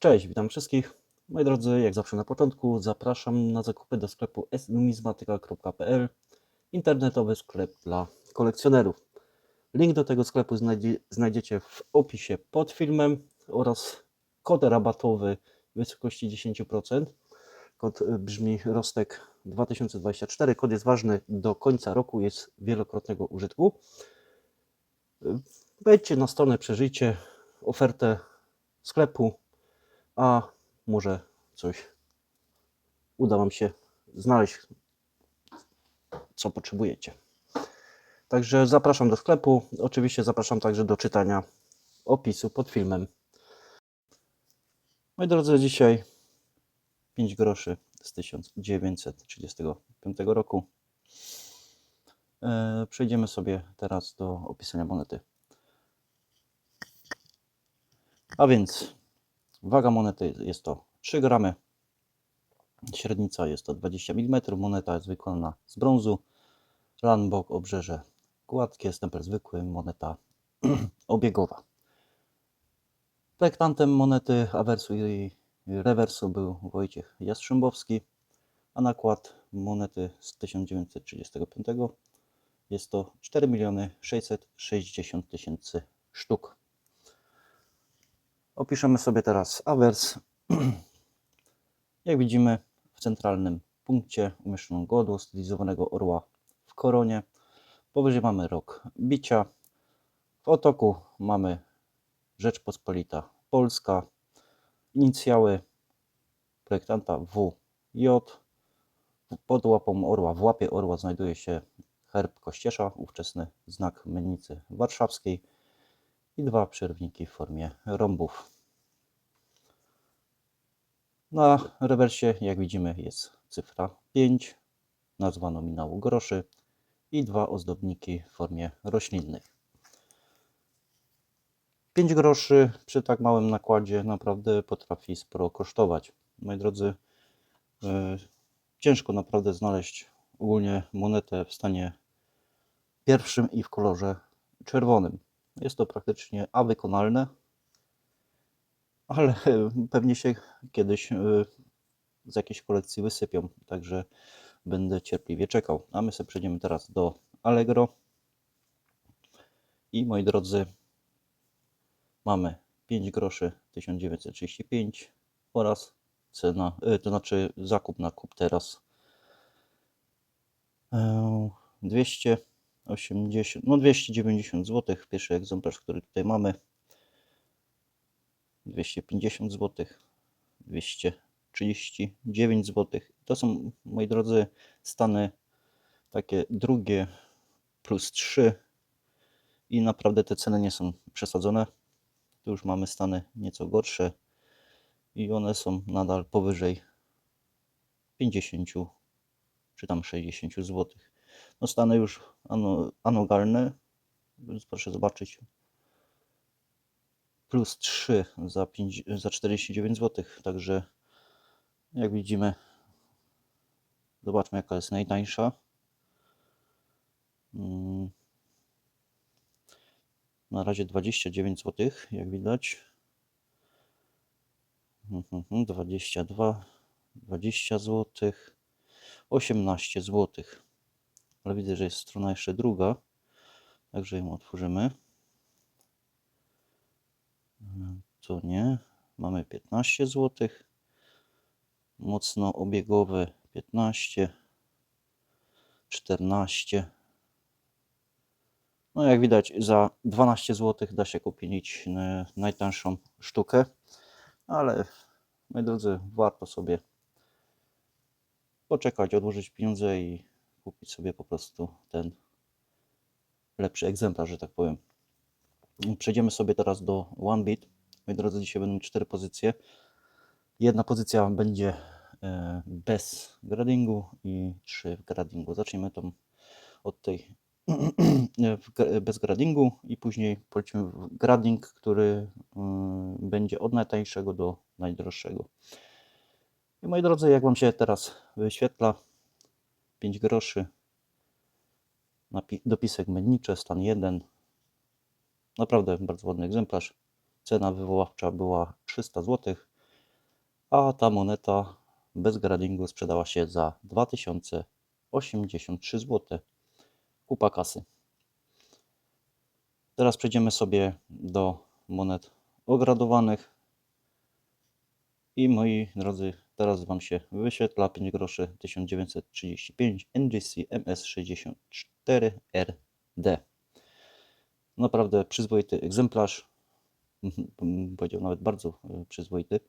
Cześć, witam wszystkich. Moi drodzy, jak zawsze na początku, zapraszam na zakupy do sklepu snumizmatyka.pl, internetowy sklep dla kolekcjonerów. Link do tego sklepu znajdzie, znajdziecie w opisie pod filmem oraz kod rabatowy w wysokości 10%. Kod brzmi Rostek 2024. Kod jest ważny do końca roku, jest wielokrotnego użytku. Wejdźcie na stronę, przeżyjcie ofertę sklepu, a może coś uda Wam się znaleźć, co potrzebujecie. Także zapraszam do sklepu. Oczywiście zapraszam także do czytania opisu pod filmem. Moi drodzy, dzisiaj 5 groszy z 1935 roku. E, Przejdziemy sobie teraz do opisania monety. A więc waga monety jest to 3 gramy. Średnica jest to 20 mm. Moneta jest wykonana z brązu. Lan, bok, obrzeże gładkie, stempel zwykły, moneta obiegowa. Projektantem monety awersu i rewersu był Wojciech Jastrzębowski, a nakład monety z 1935 jest to 4 660 tysięcy sztuk. Opiszemy sobie teraz awers. Jak widzimy, w centralnym punkcie umieszczono godło stylizowanego orła w koronie. Powyżej mamy rok bicia. W otoku mamy Rzeczpospolita Polska. Inicjały projektanta WJ. Pod łapą orła, w łapie orła znajduje się herb Kościesza, ówczesny znak mennicy warszawskiej i dwa przerwniki w formie rąbów. Na rewersie, jak widzimy, jest cyfra 5, nazwa nominału groszy i dwa ozdobniki w formie roślinnej. 5 groszy przy tak małym nakładzie naprawdę potrafi sporo kosztować. Moi drodzy, e, ciężko naprawdę znaleźć ogólnie monetę w stanie pierwszym i w kolorze czerwonym. Jest to praktycznie a wykonalne, ale pewnie się kiedyś y, z jakiejś kolekcji wysypią, także będę cierpliwie czekał. A my sobie przejdziemy teraz do Allegro. I moi drodzy, mamy 5 groszy 1935 oraz cena, y, to znaczy zakup na kup teraz e, 200 80, no 290 zł, pierwszy egzemplarz, który tutaj mamy, 250 zł, 239 zł. To są, moi drodzy, stany takie drugie plus 3 i naprawdę te ceny nie są przesadzone. Tu już mamy stany nieco gorsze i one są nadal powyżej 50 czy tam 60 złotych. No stany już ano, anogalne, więc proszę zobaczyć plus 3 za, 5, za 49 zł. Także jak widzimy, zobaczmy jaka jest najtańsza. Mm. Na razie 29 zł, jak widać. 22, 20 zł, 18 zł. Ale widzę, że jest strona jeszcze druga, także ją otworzymy. Tu nie. Mamy 15 zł. Mocno obiegowe 15. 14. No jak widać za 12 zł da się kupić najtańszą sztukę. Ale moi drodzy, warto sobie poczekać, odłożyć pieniądze i kupić sobie po prostu ten lepszy egzemplarz, że tak powiem. Przejdziemy sobie teraz do OneBit. Moi drodzy, dzisiaj będą cztery pozycje. Jedna pozycja będzie e, bez gradingu i trzy w gradingu. Zacznijmy tą od tej bez gradingu i później polecimy w grading, który mm, będzie od najtańszego do najdroższego. I moi drodzy, jak Wam się teraz wyświetla 5 groszy, dopisek mennicze, stan 1, Naprawdę bardzo ładny egzemplarz. Cena wywoławcza była 300 zł. a ta moneta bez gradingu sprzedała się za 2083 zł. Kupa kasy. Teraz przejdziemy sobie do monet ogradowanych. I moi drodzy, teraz Wam się wyświetla 5 groszy 1935 NGC MS64RD. Naprawdę przyzwoity egzemplarz. Bym Powiedział nawet bardzo e, przyzwoity.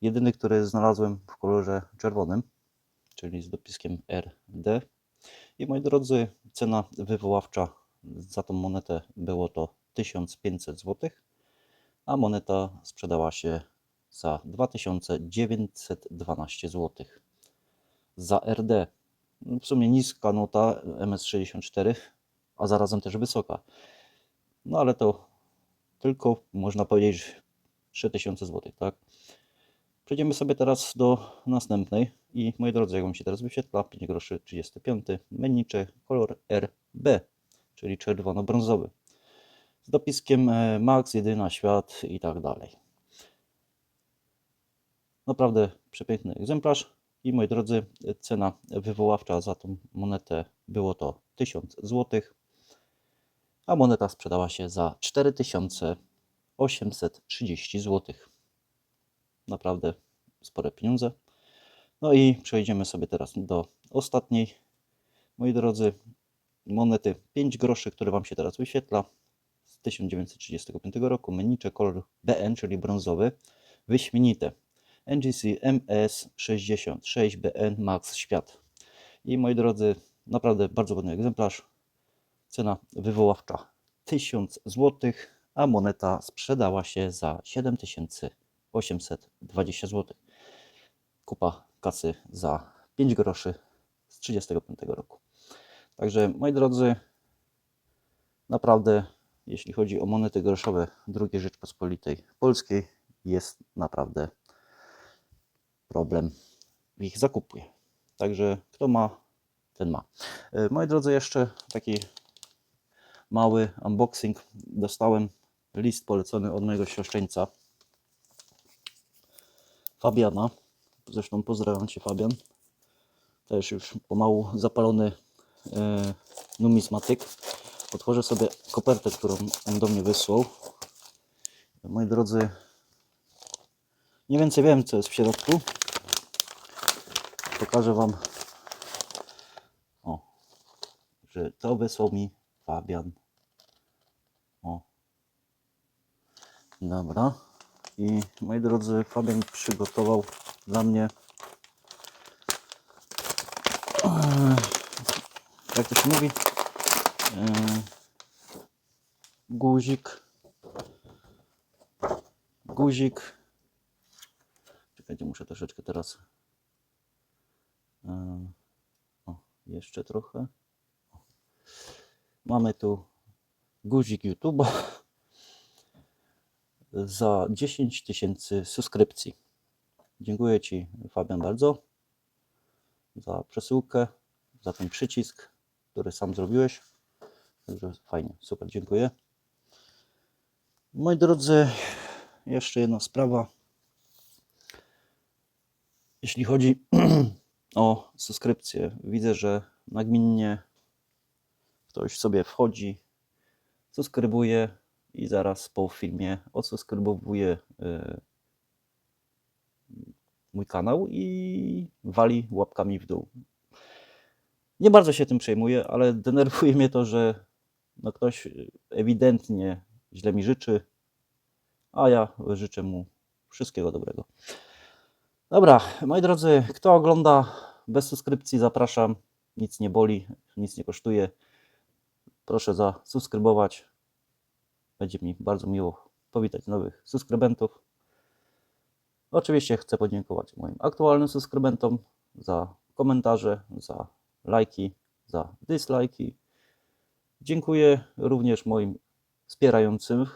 Jedyny, który znalazłem w kolorze czerwonym, czyli z dopiskiem RD. I moi drodzy, cena wywoławcza za tą monetę było to 1500 zł, a moneta sprzedała się za 2912 zł. Za RD w sumie niska nota MS64, a zarazem też wysoka. No ale to tylko można powiedzieć 3000 zł, tak? Przejdziemy sobie teraz do następnej i moi drodzy, jak Wam się teraz wyświetla, 5 groszy 35, menicze, kolor RB, czyli czerwono-brązowy. Z dopiskiem e, Max, jedyna świat i tak dalej. Naprawdę przepiękny egzemplarz i moi drodzy, cena wywoławcza za tą monetę było to 1000 zł, a moneta sprzedała się za 4830 zł. Naprawdę spore pieniądze. No i przejdziemy sobie teraz do ostatniej, moi drodzy, monety 5 groszy, które Wam się teraz wyświetla z 1935 roku. Menicze kolor BN, czyli brązowy, wyśmienite. NGC MS66 BN Max Świat. I moi drodzy, naprawdę bardzo ładny egzemplarz. Cena wywoławcza 1000 zł, a moneta sprzedała się za 7820 zł. Kupa kasy za 5 groszy z 35 roku. Także moi drodzy, naprawdę jeśli chodzi o monety groszowe II Rzeczpospolitej Polskiej jest naprawdę problem ich zakupie. Także kto ma, ten ma. E, Moi drodzy, jeszcze taki mały unboxing. Dostałem list polecony od mojego siostrzeńca Fabiana. Zresztą pozdrawiam Cię Fabian. Też już pomału zapalony e, numizmatyk. Otworzę sobie kopertę, którą on do mnie wysłał. Moi drodzy, nie więcej wiem, co jest w środku. Pokażę Wam, o, że to wysłał mi Fabian. O. Dobra. I moi drodzy, Fabian przygotował dla mnie e, jak to się mówi e, guzik guzik czekajcie, muszę troszeczkę teraz e, o, jeszcze trochę mamy tu guzik YouTube'a za 10 tysięcy subskrypcji. Dziękuję Ci, Fabian, bardzo za przesyłkę, za ten przycisk, który sam zrobiłeś. Także fajnie, super, dziękuję. Moi drodzy, jeszcze jedna sprawa. Jeśli chodzi o subskrypcję, widzę, że nagminnie ktoś sobie wchodzi, subskrybuje i zaraz po filmie odsubskrybowuje y, mój kanał i wali łapkami w dół. Nie bardzo się tym przejmuję, ale denerwuje mnie to, że no ktoś ewidentnie źle mi życzy, a ja życzę mu wszystkiego dobrego. Dobra, moi drodzy, kto ogląda bez subskrypcji, zapraszam. Nic nie boli, nic nie kosztuje. Proszę zasubskrybować. Będzie mi bardzo miło powitać nowych subskrybentów. Oczywiście chcę podziękować moim aktualnym subskrybentom za komentarze, za lajki, za dislajki. Dziękuję również moim wspierającym.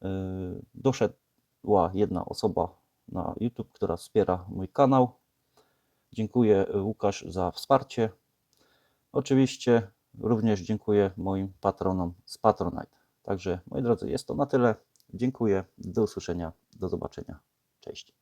Yy, Doszedła jedna osoba na YouTube, która wspiera mój kanał. Dziękuję Łukasz za wsparcie. Oczywiście również dziękuję moim patronom z Patronite. Także moi drodzy, jest to na tyle. Dziękuję. Do usłyszenia. Do zobaczenia. Cześć.